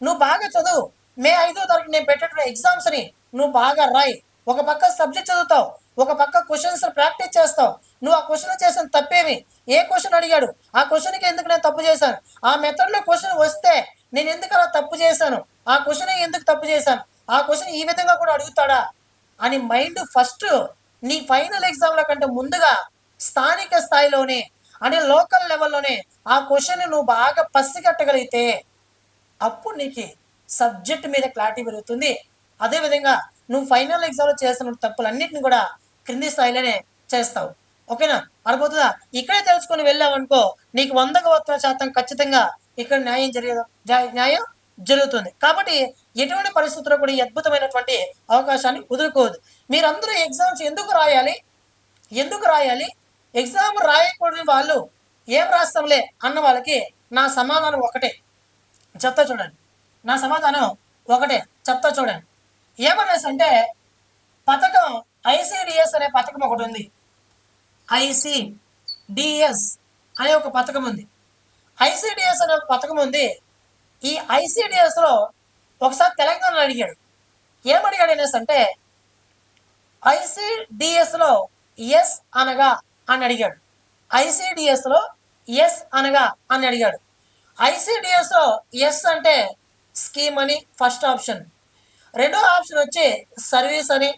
నువ్వు బాగా చదువు. మే ఐదో తారీఖు నేను పెట్టేటువంటి ఎగ్జామ్స్ని నువ్వు బాగా రాయి. ఒక పక్క సబ్జెక్ట్ చదువుతావు. ఒక పక్క క్వశ్చన్స్ ప్రాక్టీస్ చేస్తావు. నువ్వు ఆ క్వశ్చన్ చేసిన తప్పేమి? ఏ క్వశ్చన్ అడిగాడు? ఆ క్వశ్చన్కి ఎందుకు నేను తప్పు చేశాను? ఆ మెథడ్లో క్వశ్చన్ వస్తే నేను ఎందుకు అలా తప్పు చేశాను? ఆ క్వశ్చన్ ఎందుకు తప్పు చేశాను? ఆ క్వశ్చన్ ఈ విధంగా కూడా అడుగుతాడా? అని మైండ్ ఫస్ట్ నీ ఫైనల్ ఎగ్జామ్ల కంటే ముందుగా స్థానిక స్థాయిలోనే అంటే లోకల్ లెవెల్లోనే ఆ క్వశ్చన్ నువ్వు బాగా పసిగట్టగలిగితే అప్పుడు నీకు సబ్జెక్ట్ మీద క్లారిటీ పెరుగుతుంది. అదేవిధంగా నువ్వు ఫైనల్ ఎగ్జామ్లో చేస్తున్న తప్పులన్నింటిని కూడా క్రింది స్థాయిలోనే చేస్తావు. ఓకేనా? అర్థమవుతుందా? ఇక్కడే తెలుసుకొని వెళ్ళావనుకో నీకు వందకు వంద శాతం ఖచ్చితంగా ఇక్కడ న్యాయం జరిగేదా న్యాయం జరుగుతుంది. కాబట్టి ఎటువంటి పరిస్థితుల్లో కూడా ఈ అద్భుతమైనటువంటి అవకాశాన్ని వదులుకోవద్దు. మీరందరూ ఎగ్జామ్స్ ఎందుకు రాయాలి? ఎందుకు రాయాలి? ఎగ్జామ్ రాయకూడని వాళ్ళు ఏం రాస్తాంలే అన్న వాళ్ళకి నా సమాధానం ఒకటే. చెప్తా చూడండి. నా సమాధానం ఒకటే. చెప్తా చూడండి. ఏమనేసి అంటే పథకం ఐసిడిఎస్ అనే పథకం ఒకటి ఉంది. ఐసిడిఎస్ అనే ఒక పథకం ఉంది. ఐసిడిఎస్ అనే ఒక పథకం ఉంది. ఈ ICDS లో ఒకసారి తెలంగాణలో అడిగాడు. ఏమడిగాడు అనేసి అంటే ఐసిడిఎస్లో ఎస్ అనగా అని అడిగాడు. ఐసిడిఎస్లో ఎస్ అనగా అని అడిగాడు. ఐసిడిఎస్లో ఎస్ అంటే స్కీమ్ అని ఫస్ట్ ఆప్షన్. రెండో ఆప్షన్ వచ్చి సర్వీస్ అని.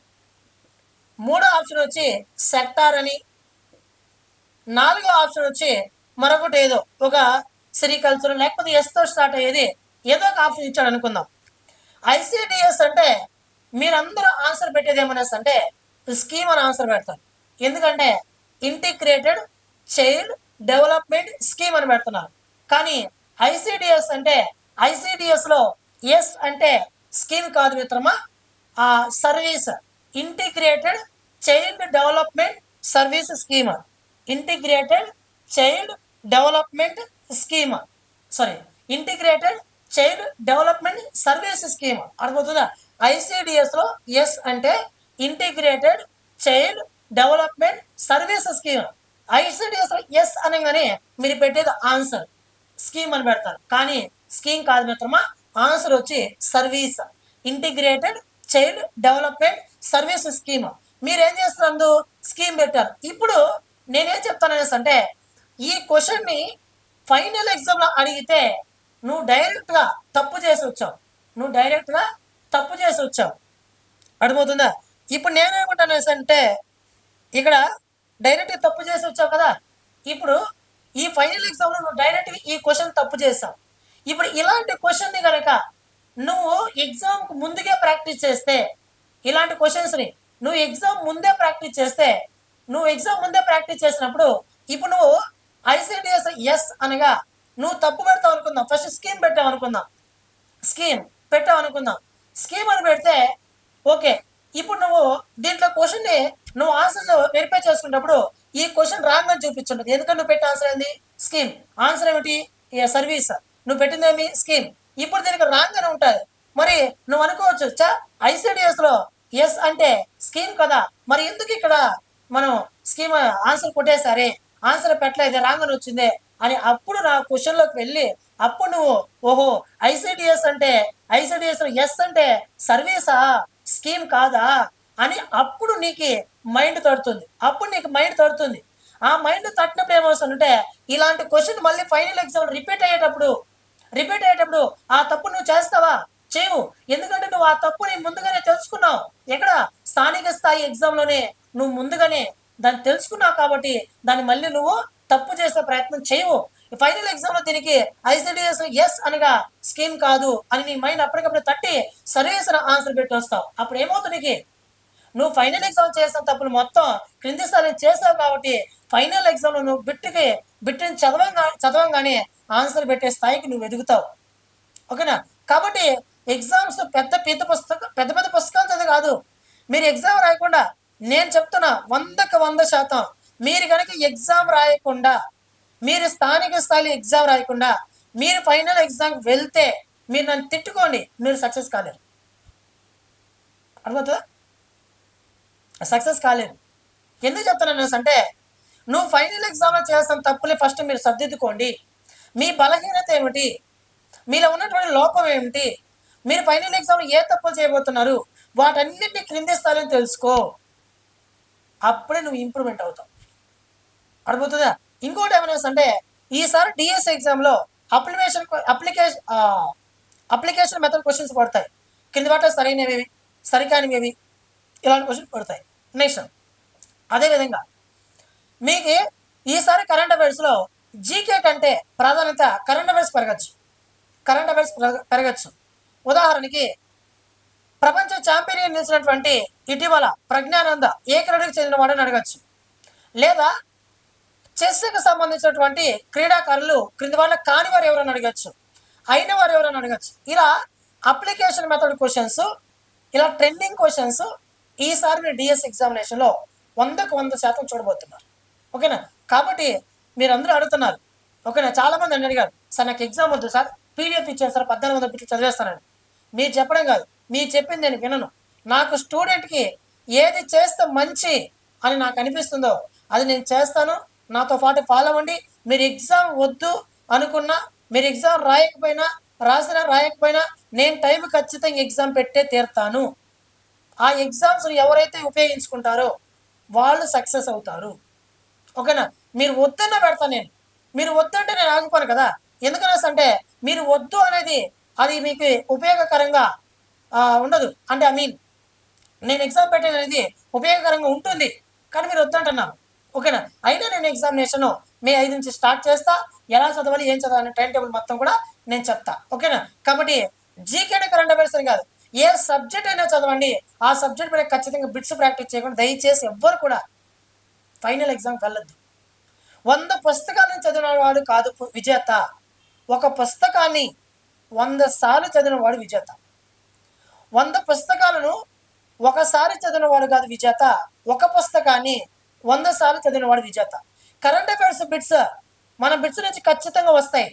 మూడో ఆప్షన్ వచ్చి సెక్టార్ అని. నాలుగో ఆప్షన్ వచ్చి మరొకటి ఏదో ఒక సెరికల్చర్ లేకపోతే ఎస్తో స్టార్ట్ అయ్యేది ఏదో ఒక ఆప్షన్ ఇచ్చాడు అనుకుందాం. ఐసిడిఎస్ అంటే మీరందరూ ఆన్సర్ పెట్టేది ఏమనేసి అంటే స్కీమ్ అని ఆన్సర్ పెడతారు. ఎందుకంటే ఇంటిగ్రేటెడ్ చైల్డ్ డెవలప్మెంట్ స్కీమ్ అని పెడుతున్నారు. కానీ ఐసిడిఎస్ అంటే ఐసిడిఎస్లో ఎస్ అంటే స్కీమ్ కాదు మిత్రమా? ఆ service integrated child development service scheme. Integrated child development scheme. Sorry integrated child development service scheme అర్థమవుతుందా? ఐసిడిఎస్లో ఎస్ అంటే integrated child development service scheme ఐసిడిఎస్లో S అనగానే మీరు పెట్టేది ఆన్సర్ స్కీమ్ అని పెడతారు. కానీ స్కీమ్ కాదు మిత్రమా? ఆన్సర్ వచ్చి service integrated child development service scheme మీరు ఏం చేస్తున్నారు? స్కీమ్ పెట్టారు. ఇప్పుడు నేనేం చెప్తాను అంటే ఈ క్వశ్చన్ని ఫైనల్ ఎగ్జామ్లో అడిగితే నువ్వు డైరెక్ట్గా తప్పు చేసి వచ్చావు. నువ్వు డైరెక్ట్గా తప్పు చేసి వచ్చావు. అర్థమవుతుందా? ఇప్పుడు నేనేమంటాను అంటే ఇక్కడ డైరెక్ట్ తప్పు చేసి వచ్చావు కదా? ఇప్పుడు ఈ ఫైనల్ ఎగ్జామ్లో నువ్వు డైరెక్ట్ ఈ క్వశ్చన్ తప్పు చేసావు. ఇప్పుడు ఇలాంటి క్వశ్చన్ని కనుక నువ్వు ఎగ్జామ్కు ముందుగా ప్రాక్టీస్ చేస్తే ఇలాంటి క్వశ్చన్స్ని నువ్వు ఎగ్జామ్ ముందే ప్రాక్టీస్ చేస్తే నువ్వు ఎగ్జామ్ ముందే ప్రాక్టీస్ చేసినప్పుడు ఇప్పుడు నువ్వు ఐసిడిఎస్ ఎస్ అనగా నువ్వు తప్పు పెడతావు అనుకుందాం. ఫస్ట్ స్కీమ్ పెట్టావు అనుకుందాం. స్కీమ్ పెట్టావు అనుకుందాం. స్కీమ్ అని పెడితే ఓకే ఇప్పుడు నువ్వు దీంట్లో క్వశ్చన్ని నువ్వు ఆన్సర్ వెరిఫై చేసుకున్నప్పుడు ఈ క్వశ్చన్ రాంగ్ అని చూపించుంటుంది ఎందుకంటే నువ్వు పెట్టే ఆన్సర్ ఏంది? స్కీమ్ ఆన్సర్ ఏమిటి? సర్వీస్ నువ్వు పెట్టిందేమి స్కీమ్ ఇప్పుడు దీనికి రాంగ్ అని ఉంటుంది. మరి నువ్వు అనుకోవచ్చు చా ఐసిడిఎస్లో ఎస్ అంటే స్కీమ్ కదా. మరి ఎందుకు ఇక్కడ మనం స్కీమ్ ఆన్సర్ కొట్టేసరే ఆన్సర్ పెట్టలేదు రాంగ్ అని వచ్చిందే అని అప్పుడు నా క్వశ్చన్లోకి వెళ్ళి అప్పుడు నువ్వు ఓహో ఐసిడిఎస్ అంటే ఐసిడిఎస్ ఎస్ అంటే సర్వీసా? స్కీమ్ కాదా? అని అప్పుడు నీకు మైండ్ తడుతుంది. అప్పుడు నీకు మైండ్ తడుతుంది. ఆ మైండ్ తట్టినప్పుడు ఏమవుతుందంటే ఇలాంటి క్వశ్చన్ మళ్ళీ ఫైనల్ ఎగ్జామ్ రిపీట్ అయ్యేటప్పుడు రిపీట్ అయ్యేటప్పుడు ఆ తప్పు నువ్వు చేస్తావా? చేయవు. ఎందుకంటే నువ్వు ఆ తప్పుని ముందుగానే తెలుసుకున్నావు. ఎక్కడ? స్థానిక స్థాయి ఎగ్జామ్లోనే నువ్వు ముందుగానే దాన్ని తెలుసుకున్నావు కాబట్టి దాన్ని మళ్ళీ నువ్వు తప్పు చేసే ప్రయత్నం చేయవు. ఫైనల్ ఎగ్జామ్లో దీనికి ఐసిడిఎస్ ఎస్ అనగా స్కీమ్ కాదు అని నీ మైండ్ అప్పటికప్పుడు తట్టి సరైన ఆన్సర్ పెట్టి వస్తావు. అప్పుడు ఏమవుతుంది నీకు? నువ్వు ఫైనల్ ఎగ్జామ్ చేసిన తప్పులు మొత్తం క్రింది స్థాయి చేసావు కాబట్టి ఫైనల్ ఎగ్జామ్లో నువ్వు బిట్టుకి బిట్టుని చదవంగా చదవంగానే ఆన్సర్ పెట్టే స్థాయికి నువ్వు ఎదుగుతావు. ఓకేనా? కాబట్టి ఎగ్జామ్స్ పెద్ద పెద్ద పుస్తకం పెద్ద పెద్ద పుస్తకాలు చదివి కాదు. మీరు ఎగ్జామ్ రాయకుండా నేను చెప్తున్నా వందకు వంద శాతం. మీరు కనుక ఎగ్జామ్ రాయకుండా మీరు స్థానిక స్థాయి ఎగ్జామ్ రాయకుండా మీరు ఫైనల్ ఎగ్జామ్ వెళ్తే మీరు నన్ను తిట్టుకోండి మీరు సక్సెస్ కాలేరు. అర్థమవుతుందా? సక్సెస్ కాలేరు. ఎందుకు చెప్తున్నాను అంటే నువ్వు ఫైనల్ ఎగ్జామ్లో చేస్తున్న తప్పులే ఫస్ట్ మీరు సర్దిద్దుకోండి. మీ బలహీనత ఏమిటి? మీలో ఉన్నటువంటి లోపం ఏమిటి? మీరు ఫైనల్ ఎగ్జామ్లో ఏ తప్పులు చేయబోతున్నారు? వాటన్నిటిని క్రింది తెలుసుకో. అప్పుడే నువ్వు ఇంప్రూవ్మెంట్ అవుతావు. అర్థమవుతుందా? ఇంకోటి ఏమైనా అంటే ఈసారి డిఎస్ ఎగ్జామ్లో application application application method questions పడతాయి. కింది వాట సరైనవి సరికానివి ఇలాంటి క్వశ్చన్స్ పడతాయి. నెక్స్ట్ అదేవిధంగా మీకు ఈసారి కరెంట్ అఫైర్స్లో జీకే కంటే ప్రాధాన్యత కరెంట్ అఫైర్స్ పెరగచ్చు. కరెంట్ అఫైర్స్ పెరగచ్చు. ఉదాహరణకి ప్రపంచ ఛాంపియన్ నిలిచినటువంటి ఇటీవల ప్రజ్ఞానంద ఏ క్రీడకు చెందిన వాడని అడగచ్చు. లేదా చెస్కి సంబంధించినటువంటి క్రీడాకారులు క్రింది వాళ్ళ కాని వారు ఎవరైనా అడగచ్చు. అయిన వారు ఎవరైనా అడగచ్చు. ఇలా అప్లికేషన్ మెథడ్ క్వశ్చన్స్ ఇలా ట్రెండింగ్ క్వశ్చన్స్ ఈసారి మీరు డిఎస్ ఎగ్జామినేషన్లో వందకు వంద శాతం చూడబోతున్నారు. ఓకేనా? కాబట్టి మీరందరూ అడుగుతున్నారు. ఓకేనా? చాలామంది అని అడిగారు సార్ నాకు ఎగ్జామ్ వద్దు సార్. పీడిఎఫ్ ఇచ్చాను సార్ పద్దెనిమిది వందల బిట్లు చదివేస్తానండి మీరు చెప్పడం కాదు. మీరు చెప్పింది నేను వినను. నాకు స్టూడెంట్కి ఏది చేస్తే మంచి అని నాకు అనిపిస్తుందో అది నేను చేస్తాను. నాతో పాటు ఫాలో అవ్వండి. మీరు ఎగ్జామ్ వద్దు అనుకున్నా మీరు ఎగ్జామ్ రాయకపోయినా రాసినా రాయకపోయినా నేను టైం ఖచ్చితంగా ఎగ్జామ్ పెట్టే తీరుతాను. ఆ ఎగ్జామ్స్ ఎవరైతే ఉపయోగించుకుంటారో వాళ్ళు సక్సెస్ అవుతారు. ఓకేనా? మీరు వద్దన్న పెడతాను నేను. మీరు వద్దంటే నేను ఆగిపోను కదా. ఎందుకనేసి అంటే మీరు వద్దు అనేది అది మీకు ఉపయోగకరంగా ఉండదు. అంటే ఐ మీన్ నేను ఎగ్జామ్ పెట్టేది అనేది ఉపయోగకరంగా ఉంటుంది. కానీ మీరు వద్దంటున్నారు. ఓకేనా? అయినా నేను ఎగ్జామినేషన్ మే ఐదు నుంచి స్టార్ట్ చేస్తా. ఎలా చదవాలి ఏం చదవాలి టైం టేబుల్ మొత్తం కూడా నేను చెప్తా. ఓకేనా? కాబట్టి జీకేనే కరెంట్ అఫైర్స్ అని కాదు. ఏ సబ్జెక్ట్ అయినా చదవండి. ఆ సబ్జెక్ట్ మీద ఖచ్చితంగా బిట్స్ ప్రాక్టీస్ చేయకుండా దయచేసి ఎవ్వరు కూడా ఫైనల్ ఎగ్జామ్కి వెళ్ళొద్దు. వంద పుస్తకాలను చదివిన వాడు కాదు విజేత. ఒక పుస్తకాన్ని వంద సార్లు చదివిన వాడు విజేత. వంద పుస్తకాలను ఒకసారి చదివినవాడు కాదు విజేత. ఒక పుస్తకాన్ని వంద సార్లు చదివినవాడు విజేత. కరెంట్ అఫైర్స్ బిట్స్ మన బిట్స్ నుంచి ఖచ్చితంగా వస్తాయి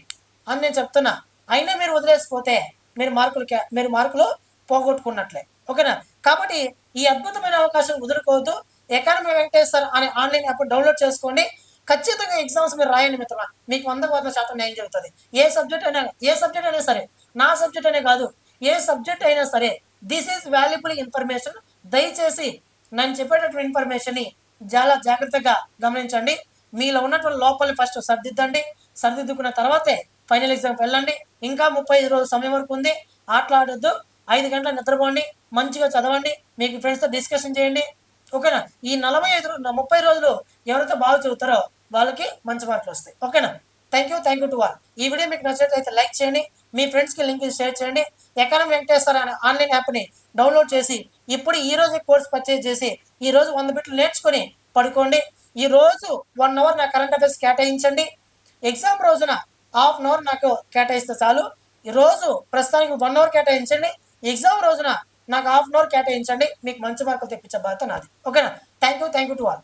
అని నేను చెప్తున్నా. అయినా మీరు వదిలేసిపోతే మీరు మార్కులు మీరు మార్కులు పోగొట్టుకున్నట్లే. ఓకేనా? కాబట్టి ఈ అద్భుతమైన అవకాశం కుదురుకోవద్దు ఎకానమీ వెంకటేశ్వర్ అనే ఆన్లైన్ యాప్ డౌన్లోడ్ చేసుకోండి. ఖచ్చితంగా ఎగ్జామ్స్ మీరు రాయండి మిత్రమా మీకు వంద వంద శాతం న్యాయం జరుగుతుంది. ఏ సబ్జెక్ట్ అయినా ఏ సబ్జెక్ట్ అయినా సరే నా సబ్జెక్ట్ అనే కాదు ఏ సబ్జెక్ట్ అయినా సరే దిస్ ఈజ్ వాల్యుబుల్ ఇన్ఫర్మేషన్ దయచేసి నేను చెప్పేటటువంటి ఇన్ఫర్మేషన్ని చాలా జాగ్రత్తగా గమనించండి. మీలో ఉన్నటువంటి లోపలిని ఫస్ట్ సర్దిద్దండి. సర్దిద్దుకున్న తర్వాతే ఫైనల్ ఎగ్జామ్కి వెళ్ళండి. ఇంకా ముప్పై ఐదు రోజుల సమయం వరకు ఉంది. ఆటలాడొద్దు. ఐదు గంటల నిద్రపోండి. మంచిగా చదవండి. మీకు ఫ్రెండ్స్తో డిస్కషన్ చేయండి. ఓకేనా? ఈ నలభై ఐదు ముప్పై రోజులు ఎవరైతే బాగా చదువుతారో వాళ్ళకి మంచి మార్కులు వస్తాయి. ఓకేనా? Thank you thank you to all ఈ వీడియో మీకు నచ్చినట్లయితే లైక్ చేయండి. మీ ఫ్రెండ్స్కి లింక్ షేర్ చేయండి. ఎకానమీ వెంకటేశ్వర అనే ఆన్లైన్ యాప్ని డౌన్లోడ్ చేసి ఇప్పుడు ఈ రోజు కోర్స్ పర్చేజ్ చేసి ఈ రోజు వంద బిట్లు నేర్చుకొని పడుకోండి. ఈ రోజు వన్ అవర్ నా కరెంట్ అఫైర్స్ కేటాయించండి. ఎగ్జామ్ రోజున హాఫ్ అన్ అవర్ నాకు కేటాయిస్తే చాలు. ఈ రోజు ప్రస్తుతానికి వన్ అవర్ కేటాయించండి. ఎగ్జామ్ రోజున నాకు హాఫ్ అన్ అవర్ కేటాయించండి. మీకు మంచి మార్కులు తెప్పించే బాధ్యత నాది. ఓకేనా thank you thank you to all